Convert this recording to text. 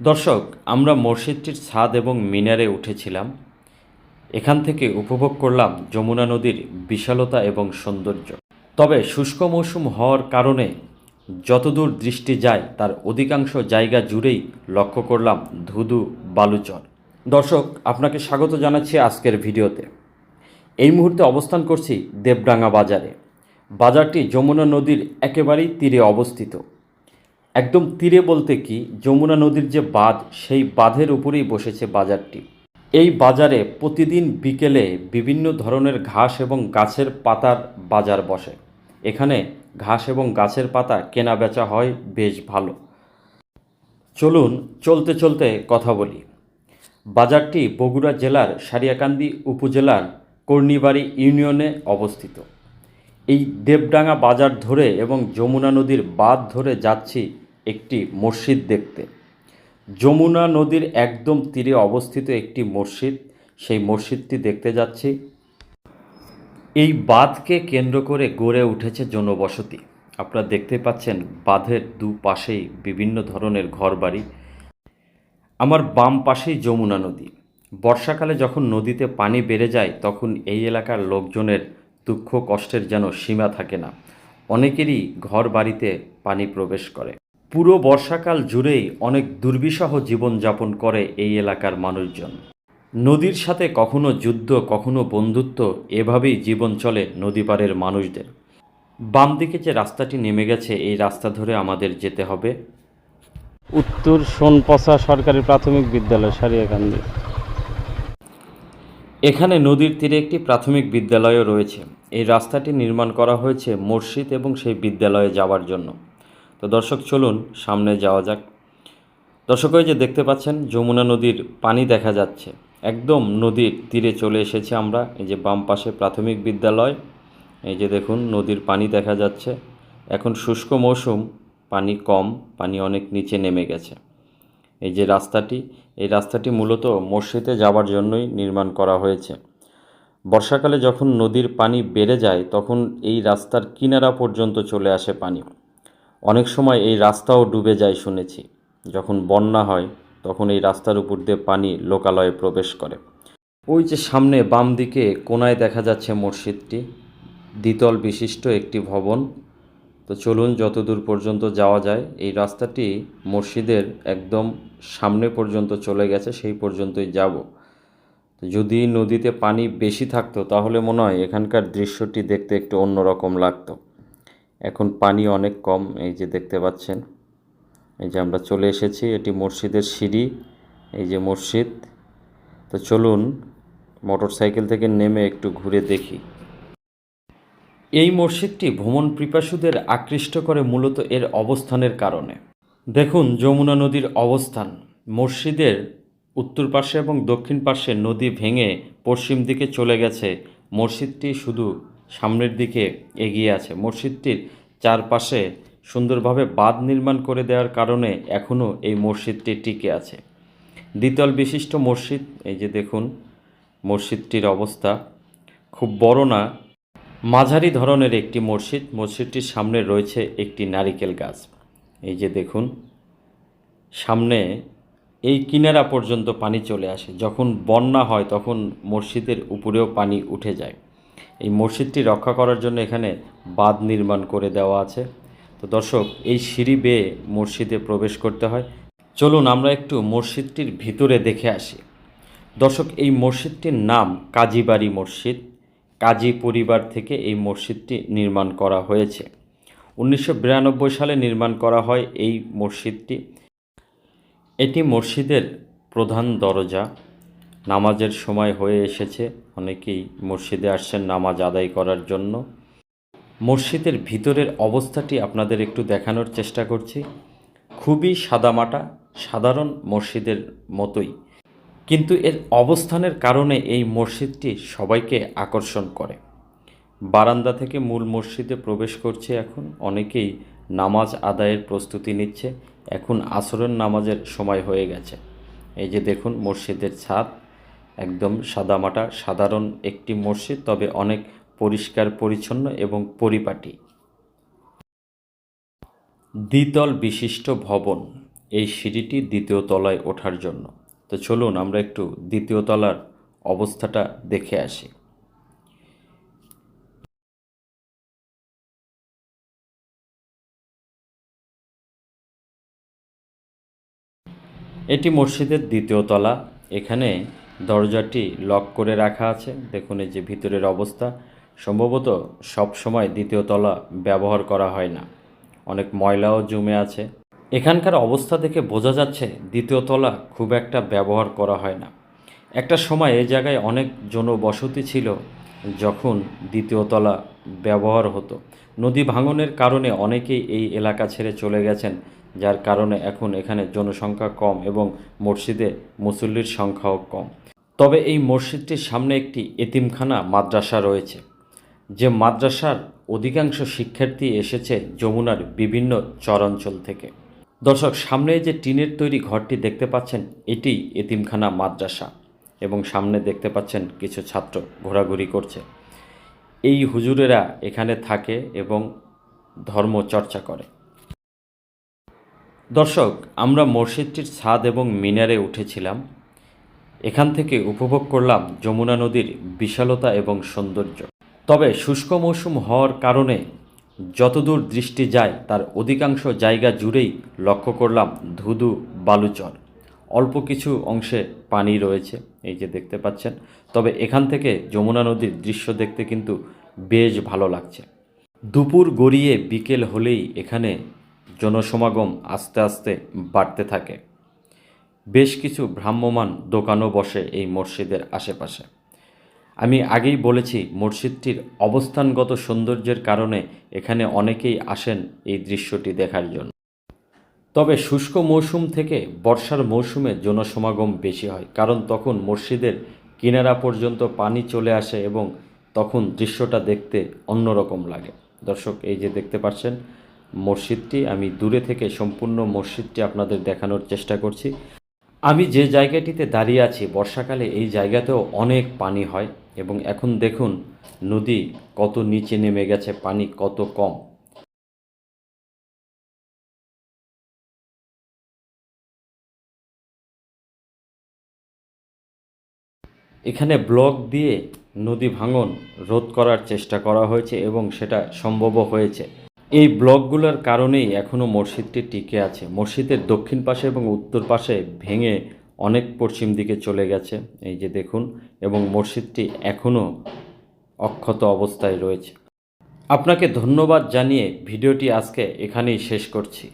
দর্শক, আমরা মসজিদটির ছাদ এবং মিনারে উঠেছিলাম। এখান থেকে উপভোগ করলাম যমুনা নদীর বিশালতা এবং সৌন্দর্য। তবে শুষ্ক মৌসুম হওয়ার কারণে যতদূর দৃষ্টি যায়, তার অধিকাংশ জায়গা জুড়েই লক্ষ্য করলাম ধুধু বালুচর। দর্শক, আপনাকে স্বাগত জানাচ্ছি আজকের ভিডিওতে। এই মুহূর্তে অবস্থান করছি দেবডাঙ্গা বাজারে। বাজারটি যমুনা নদীর একেবারেই তীরে অবস্থিত। একদম তীরে বলতে কি, যমুনা নদীর যে বাঁধ, সেই বাঁধের উপরেই বসেছে বাজারটি। এই বাজারে প্রতিদিন বিকেলে বিভিন্ন ধরনের ঘাস এবং গাছের পাতার বাজার বসে। এখানে ঘাস এবং গাছের পাতা কেনা বেচা হয়, বেশ ভালো। চলুন চলতে চলতে কথা বলি। বাজারটি বগুড়া জেলার সারিয়াকান্দি উপজেলার কর্ণিবাড়ি ইউনিয়নে অবস্থিত। এই দেবডাঙ্গা বাজার ধরে এবং যমুনা নদীর বাঁধ ধরে যাচ্ছি একটি মসজিদ দেখতে। যমুনা নদীর একদম তীরে অবস্থিত একটি মসজিদ। সেই মসজিদটি দেখতে যাচ্ছি। এই বাঁধকে কেন্দ্র করে গড়ে উঠেছে জনবসতি। আপনারা দেখতে পাচ্ছেন বাঁধের দুপাশেই বিভিন্ন ধরনের ঘরবাড়ি। আমার বাম পাশেই যমুনা নদী। বর্ষাকালে যখন নদীতে পানি বেড়ে যায়, তখন এই এলাকার লোকজনের দুঃখ কষ্টের যেন সীমা থাকে না। অনেকেরই ঘর বাড়িতে পানি প্রবেশ করে। পুরো বর্ষাকাল জুড়েই অনেক দুর্বিষহ জীবনযাপন করে এই এলাকার মানুষজন। নদীর সাথে কখনো যুদ্ধ কখনো বন্ধুত্ব এভাবেই জীবন চলে নদী পাড়ের মানুষদের। বাম দিকে যে রাস্তাটি নেমে গেছে এই রাস্তা ধরে আমাদের যেতে হবে। উত্তর সোনপসা সরকারি প্রাথমিক বিদ্যালয় সারিয়াকান্দি। এখানে নদীর তীরে একটি প্রাথমিক বিদ্যালয়ও রয়েছে। এই রাস্তাটি নির্মাণ করা হয়েছে মসজিদ এবং সেই বিদ্যালয়ে যাওয়ার জন্য। তো দর্শক, চলুন সামনে যাওয়া যাক। দর্শক যে দেখতে পাচ্ছেন, যমুনা নদীর পানি দেখা যাচ্ছে। একদম নদীর তীরে চলে এসেছে আমরা, এই যে বাম পাশে প্রাথমিক বিদ্যালয়। এই যে দেখুন, নদীর পানি দেখা যাচ্ছে। এখন শুষ্ক মৌসুম, পানি কম, পানি অনেক নিচে নেমে গেছে। এই যে রাস্তাটি, এই রাস্তাটি মূলত মসজিদে যাওয়ার জন্যই নির্মাণ করা হয়েছে। বর্ষাকালে যখন নদীর পানি বেড়ে যায়, তখন এই রাস্তার কিনারা পর্যন্ত চলে আসে পানি। অনেক সময় এই রাস্তাও ডুবে যায় শুনেছি। যখন বন্যা হয়, তখন এই রাস্তার উপর দিয়ে পানি লোকালয়ে প্রবেশ করে। ওই যে সামনে বাম দিকে কোনায় দেখা যাচ্ছে মসজিদটি, দ্বিতল বিশিষ্ট একটি ভবন। তো চলুন যতদূর পর্যন্ত যাওয়া যায়, এই রাস্তাটি মসজিদের একদম সামনে পর্যন্ত চলে গেছে, সেই পর্যন্তই যাব। যদি নদীতে পানি বেশি থাকতো, তাহলে মনে হয় এখানকার দৃশ্যটি দেখতে একটু অন্যরকম লাগতো। এখন পানি অনেক কম, এই যে দেখতে পাচ্ছেন। এই যে আমরা চলে এসেছি, এটি মসজিদের সিঁড়ি, এই যে মসজিদ। তো চলুন মোটর সাইকেল থেকে নেমে একটু ঘুরে দেখি। এই মসজিদটি ভ্রমণ পিপাসুদের আকৃষ্ট করে মূলত এর অবস্থানের কারণে। দেখুন যমুনা নদীর অবস্থান। মসজিদের উত্তর পাশে এবং দক্ষিণ পাশে নদী ভেঙে পশ্চিম দিকে চলে গেছে। মসজিদটি শুধু সামনের দিকে এগিয়ে আছে। মসজিদটির চারপাশে সুন্দরভাবে বাঁধ নির্মাণ করে দেওয়ার কারণে এখনও এই মসজিদটি টিকে আছে। দ্বিতল বিশিষ্ট মসজিদ, এই যে দেখুন, মসজিদটির অবস্থা খুব বড় না, মাঝারি ধরনের একটি মসজিদ। মসজিদটির সামনে রয়েছে একটি নারিকেল গাছ। এই যে দেখুন, সামনে এই কিনারা পর্যন্ত পানি চলে আসে। যখন বন্যা হয়, তখন মসজিদের উপরেও পানি উঠে যায়। এই মসজিদটি রক্ষা করার জন্য এখানে বাঁধ নির্মাণ করে দেওয়া আছে। তো দর্শক, এই সিঁড়ি বেয়ে মসজিদে প্রবেশ করতে হয়। চলুন আমরা একটু মসজিদটির ভিতরে দেখে আসি। দর্শক, এই মসজিদটির নাম কাজীবাড়ি মসজিদ। কাজী পরিবার থেকে এই মসজিদটি নির্মাণ করা হয়েছে। উনিশশো বিরানব্বই সালে নির্মাণ করা হয় এই মসজিদটি। এটি মসজিদের প্রধান দরজা। নামাজের সময় হয়ে এসেছে। অনেকেই মসজিদে আসছেন নামাজ আদায় করার জন্য। মসজিদের ভিতরের অবস্থাটি আপনাদের একটু দেখানোর চেষ্টা করছি। খুবই সাদামাটা, সাধারণ মসজিদের মতোই। কিন্তু এর অবস্থানের কারণে এই মসজিদটি সবাইকে আকর্ষণ করে। বারান্দা থেকে মূল মসজিদে প্রবেশ করছে এখন। অনেকেই নামাজ আদায়ের প্রস্তুতি নিচ্ছে। এখন আসরের নামাজের সময় হয়ে গেছে। এই যে দেখুন মসজিদের ছাদ। একদম সাদামাটা সাধারণ একটি মসজিদ, তবে অনেক পরিষ্কার, পরিচ্ছন্ন এবং পরিপাটি। দ্বিতল বিশিষ্ট ভবন, এই সিঁড়িটি দ্বিতীয় তলায় ওঠার জন্য। তো চলুন আমরা একটু দ্বিতীয় তলার অবস্থাটা দেখে আসি। এটি মসজিদের দ্বিতীয় তলা। এখানে দরজাটি লক করে রাখা আছে। দেখুন এই যে ভিতরের অবস্থা। সম্ভবত সব সময় দ্বিতীয় তলা ব্যবহার করা হয় না। অনেক ময়লাও জমে আছে। এখানকার অবস্থা দেখে বোঝা যাচ্ছে দ্বিতীয় তলা খুব একটা ব্যবহার করা হয় না। একটা সময় এই জায়গায় অনেক জনবসতি ছিল যখন দ্বিতীয় তলা ব্যবহার হতো। নদী ভাঙনের কারণে অনেকেই এই এলাকা ছেড়ে চলে গেছেন। যার কারণে এখন এখানে জনসংখ্যা কম এবং মসজিদে মুসল্লির সংখ্যাও কম। তবে এই মসজিদটির সামনে একটি এতিমখানা মাদ্রাসা রয়েছে। যে মাদ্রাসার অধিকাংশ শিক্ষার্থী এসেছে যমুনার বিভিন্ন চরাঞ্চল থেকে। দর্শক, সামনে যে টিনের তৈরি ঘরটি দেখতে পাচ্ছেন, এটি এতিমখানা মাদ্রাসা এবং সামনে দেখতে পাচ্ছেন কিছু ছাত্র ঘোরাঘুরি করছে। এই হুজুরেরা এখানে থাকে এবং ধর্ম চর্চা করে। দর্শক, আমরা মসজিদটির ছাদ এবং মিনারে উঠেছিলাম। এখান থেকে উপভোগ করলাম যমুনা নদীর বিশালতা এবং সৌন্দর্য। তবে শুষ্ক মৌসুম হওয়ার কারণে যতদূর দৃষ্টি যায়, তার অধিকাংশ জায়গা জুড়েই লক্ষ্য করলাম ধুধু বালুচর। অল্প কিছু অংশে পানি রয়েছে, এই যে দেখতে পাচ্ছেন। তবে এখান থেকে যমুনা নদীর দৃশ্য দেখতে কিন্তু বেশ ভালো লাগছে। দুপুর গড়িয়ে বিকেল হলেই এখানে জনসমাগম আস্তে আস্তে বাড়তে থাকে। বেশ কিছু ভ্রাম্যমান দোকানও বসে এই মসজিদের আশেপাশে। আমি আগেই বলেছি, মসজিদটির অবস্থানগত সৌন্দর্যের কারণে এখানে অনেকেই আসেন এই দৃশ্যটি দেখার জন্য। তবে শুষ্ক মৌসুম থেকে বর্ষার মৌসুমে জনসমাগম বেশি হয়, কারণ তখন মসজিদের কিনারা পর্যন্ত পানি চলে আসে এবং তখন দৃশ্যটা দেখতে অন্যরকম লাগে। দর্শক, এই যে দেখতে পাচ্ছেন মসজিদটি, আমি দূরে থেকে সম্পূর্ণ মসজিদটি আপনাদের দেখানোর চেষ্টা করছি। আমি যে জায়গাটিতে দাঁড়িয়ে আছি, বর্ষাকালে এই জায়গাতেও অনেক পানি হয় এবং এখন দেখুন নদী কত নিচে নেমে গেছে, পানি কত কম। এখানে ব্লক দিয়ে নদী ভাঙন রোধ করার চেষ্টা করা হয়েছে এবং সেটা সম্ভবও হয়েছে। এই ব্লকগুলোর কারণেই এখনও মসজিদটি টিকে আছে। মসজিদের দক্ষিণ পাশে এবং উত্তর পাশে ভেঙে অনেক পশ্চিম দিকে চলে গেছে। এই যে দেখুন, এবং মসজিদটি এখনও অক্ষত অবস্থায় রয়েছে। আপনাকে ধন্যবাদ জানিয়ে ভিডিওটি আজকে এখানেই শেষ করছি।